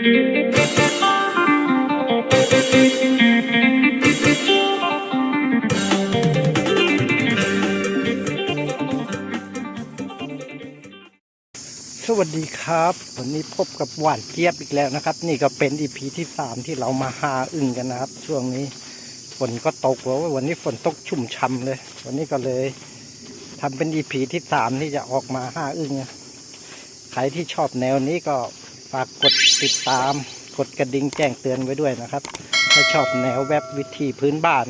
สวัสดีครับ วันนี้พบกับหวานเจี๊ยบอีกแล้วนะครับ นี่ก็เป็นอีพีที่สามที่เรามาหาอึ่งกันนะครับ ช่วงนี้ฝนก็ตกแล้ววันนี้ฝนตกชุ่มช่ำเลย วันนี้ก็เลยทำเป็นอีพีที่สามที่จะออกมาหาอึ่งใครที่ชอบแนวนี้ก็ ฝากกดติดตาม กดกระดิ่งแจ้งเตือนไว้ด้วยนะครับ ถ้าชอบแนวแวบวิธีพื้นบ้าน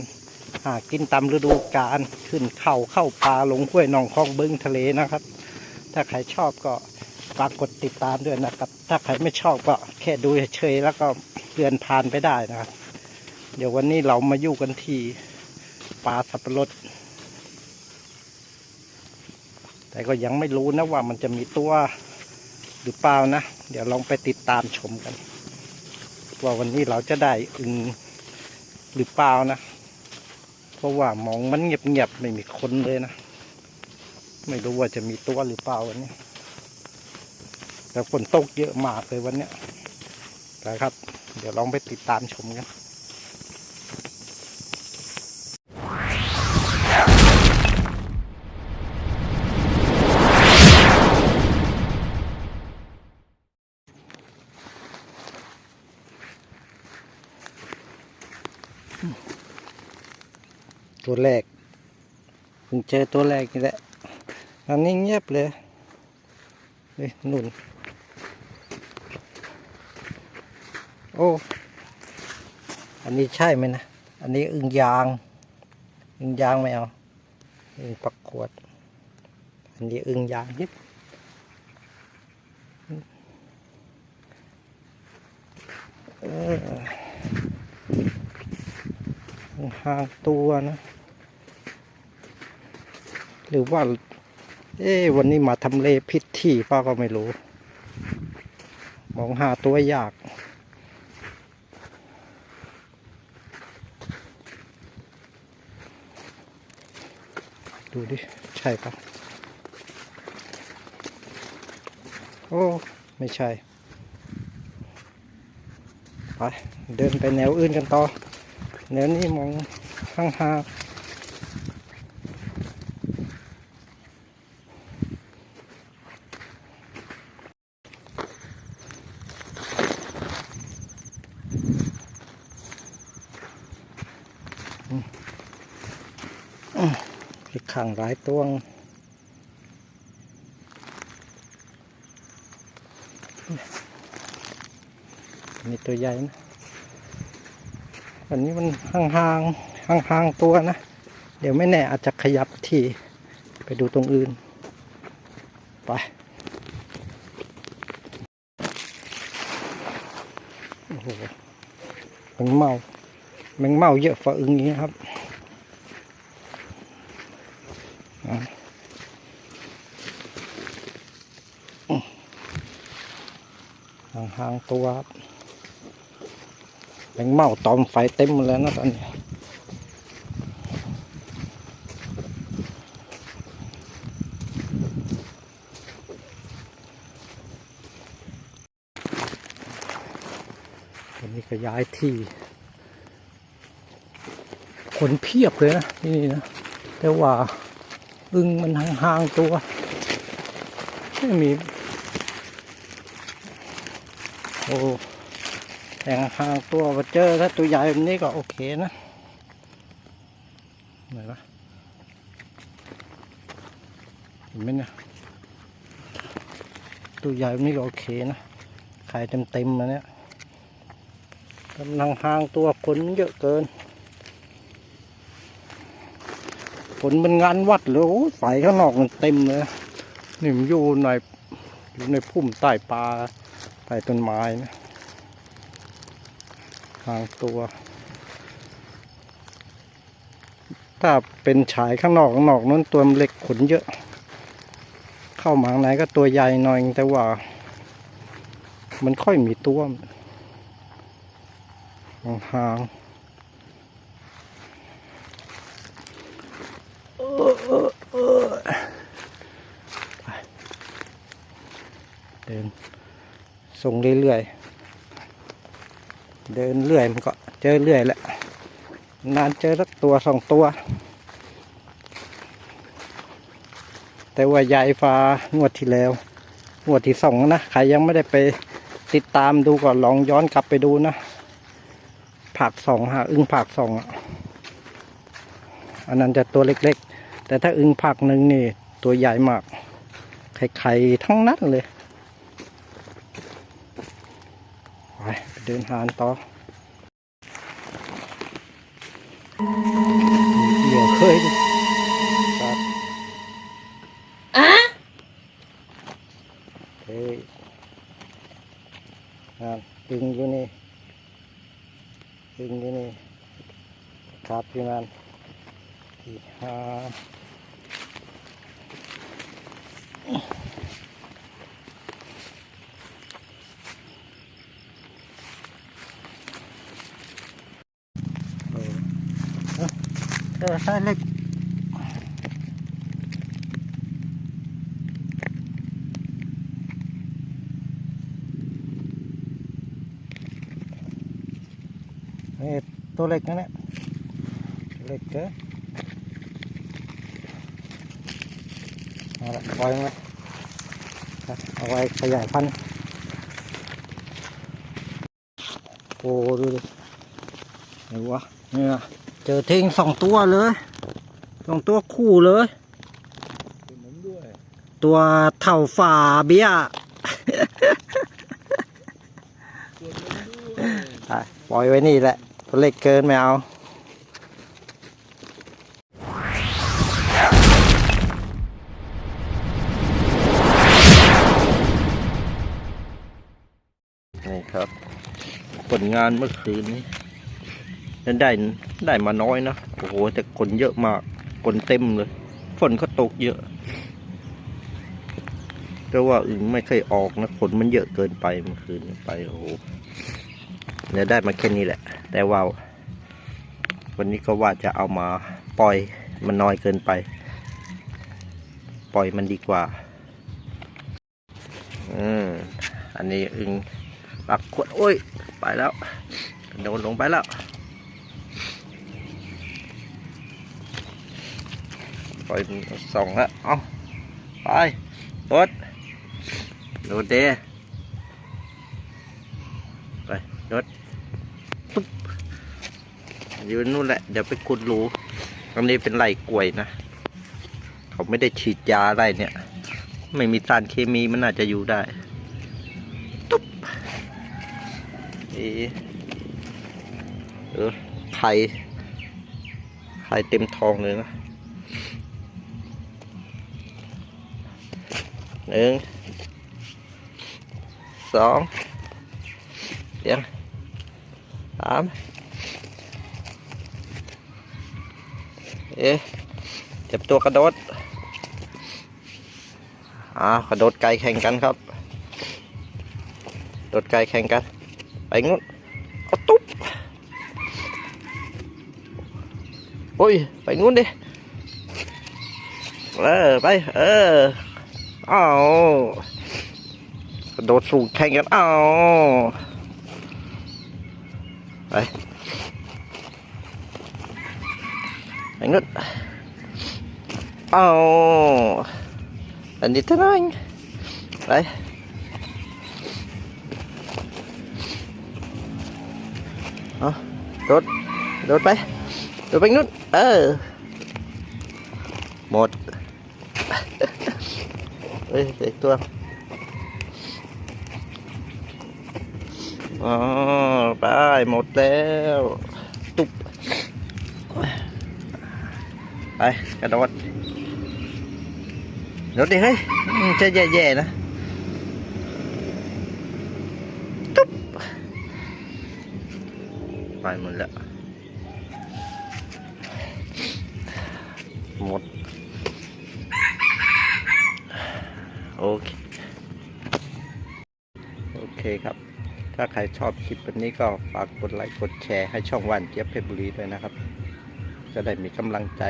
หากินตามฤดูกาลขึ้นเข้าเข้าปลาลงห้วยหนองคลองบึงทะเลนะครับ ถ้าใครชอบก็ฝากกดติดตามด้วยนะครับ ถ้าใครไม่ชอบก็แค่ดูเฉยๆแล้วก็เลื่อนผ่านไปได้นะครับ เดี๋ยววันนี้เรามาอยู่กันที่ป่าสับปะรด แต่ก็ยังไม่รู้นะว่ามันจะมีตัว หรือเปล่านะ เดี๋ยวลองไปติดตามชมกัน ว่าวันนี้เราจะได้อึงหรือเปล่านะ เพราะว่ามองมันเงียบๆไม่มีคนเลยนะ ไม่รู้ว่าจะมีตัวหรือเปล่าวันนี้แต่ฝนตกเยอะมากเลยวันเนี้ยนะครับ เดี๋ยวลองไปติดตามชมกัน ตัวแรกเพิ่งเจอตัวแรกนี่แหละอันนี้เงียบเลยเฮ้ยนุ่นโอ้ อันนี้ใช่ไหมนะ อันนี้อึงยาง อึงยางไม่เอา อึงปักขวด อันนี้อึงยางยิบห่างตัวนะ หรือว่า เอ๊ะวันนี้มาทำเลพิษที่ป้าก็ไม่รู้ มองหาตัวยาก ดูดิ ใช่ปะโอ้ ไม่ใช่ ไป เดินไปแนวอื่นกันต่อแนวนี้มองข้างหา อีกข้างหลายตัวงนี่ตัวใหญ่นะอันนี้มันห่างๆห่างๆตัวนะ เดี๋ยวไม่แน่อาจจะขยับที่ไปดูตรงอื่น ไปโอ้โหแมงเมาแมงเมาเยอะฝ่าอึงอย่างนี้ครับอะอืม ห่างตัวครับแมงเม่าตอมไฟเต็มแล้วนะตอนนี้วันนี้ก็ย้ายที่ คนเพียบเลยนะที่นี่นะ แต่ว่าอึงมันห่างๆตัวไม่มี อ้แต่ห่างตัวมาเจอถ้าตัวใหญ่แบบนี้ก็โอเคนะไหนวะเห็นไหมเนี่ยตัวใหญ่แบบนี้ก็โอเคนะขายเต็มๆมาเนี่ยกำลังหางตัวคนเยอะเกินฝนมันงานวัดเลยโอ้ยไฟข้างนอกมันเต็มเลยนี่มันอยู่ในอยู่ในพุ่มใต้ปลา ต้ต้นไม้นะทางตัว ถ้าเป็นฉายข้างนอกข้างนอกนั้นตัวเล็กขนเยอะ เข้ามาข้างในก็ตัวใหญ่หน่อยแต่ว่า มันค่อยมีตัวห่างๆเดิน ส่งเรื่อยๆ เดินเรื่อยมันก็เจอเรื่อยแหละ นานเจอสักตัวสองตัว แต่ว่ายายฟ้างวดที่แล้ว งวดที่สองนะ ใครยังไม่ได้ไปติดตามดูก็ลองย้อนกลับไปดูนะผักสองฮะอึ้งผักสองอะอันนั้นจะตัวเล็กๆ แต่ถ้าอึ้งผักหนึ่งนี่ ตัวใหญ่มากไข่ๆทั้งนั้นเลย ไปไปเดินหานต่อเดี๋ยวเคยดิครับเฮ้ยงานตึงอยู่นี่ตึงอยู่นี่ครับพี่มันสี่ห้าเออเออ เออใช่เล็กนี่ตัวเล็กนะเนี่ยเล็กเกินเอาละปล่อยมันเอาไว้ขยายพันธุ์โอ้ดูดิไหนวะเนี่ยเจอเทงสองตัวเลยสองตัวคู่เลย ตัวเท่าฝ่าเบี้ยปล่อยไว้นี่แหละ ตัวเล็กเกินไม่เอานี่ครับ ผลงานเมื่อคืนนี้ฉันได้ ได้มาน้อยนะ โอ้โห แต่คนเยอะมาก คนเต็มเลย ฝนก็ตกเยอะ แต่ว่าอึ่งไม่เคยออกนะฝนมันเยอะเกินไปเมื่อคืนไป โอ้โหเนี่ยได้มาแค่นี้แหละ แต่ว่า วันนี้ก็ว่าจะเอามาปล่อยมันน้อยเกินไป ปล่อยมันดีกว่า อืม อันนี้อึงปักขวดโอ้ย ไปแล้ว โดนลงไปแล้ว ปล่อยมันสองล้วเอาไปรถรถเดไปรถตุ๊บอยู่นู่นแหละ เดี๋ยวไปขุดรูอันนี้เป็นไรกล้วยนะ เขาไม่ได้ฉีดยาอะไรเนี่ย ไม่มีสารเคมีมันน่าจะอยู่ได้ ตุ๊บเอเออไข่ไข่เต็มทองเลยนะ หนึ่งสองเดี๋ยวสามเอ๊ะเจ็บตัวกระโดดอ่ากระโดดไกลแข่งกันครับโดดไกลแข่งกันไปงุ้นเอาตุ๊บโอ้ยไปงุ้นดิเออไปเออ เอากระโดดสูงแข่งกันเอาไปไปงุ้นเอาอันนี้เท่านั้นไปเอาโดดโดด ไปโดดไปนู้นเออหมดเฮ้ยเด็กตัวอ๋อไปหมดแล้วตุ๊บไปกระโดดโดดดิเฮ้ยอืมจะแย่ๆนะไปหมดแล้วหมด โอเค โอเคครับ ถ้าใครชอบคลิปวันนี้ก็ฝากกดไลค์กดแชร์ให้ช่องวันเจี๊ยบเพชรบุรีด้วยนะครับ จะได้มีกำลังใจ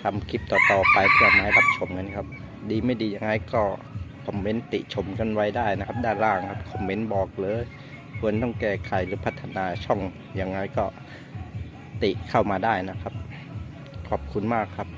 ทำคลิปต่อๆไปเพื่อมาให้รับชมกันครับ ดีไม่ดียังไงก็คอมเมนต์ติชมกันไว้ได้นะครับ ด้านล่างครับคอมเมนต์บอกเลยควรต้องแก้ไขหรือพัฒนาช่องยังไงก็ติเข้ามาได้นะครับ ขอบคุณมากครับ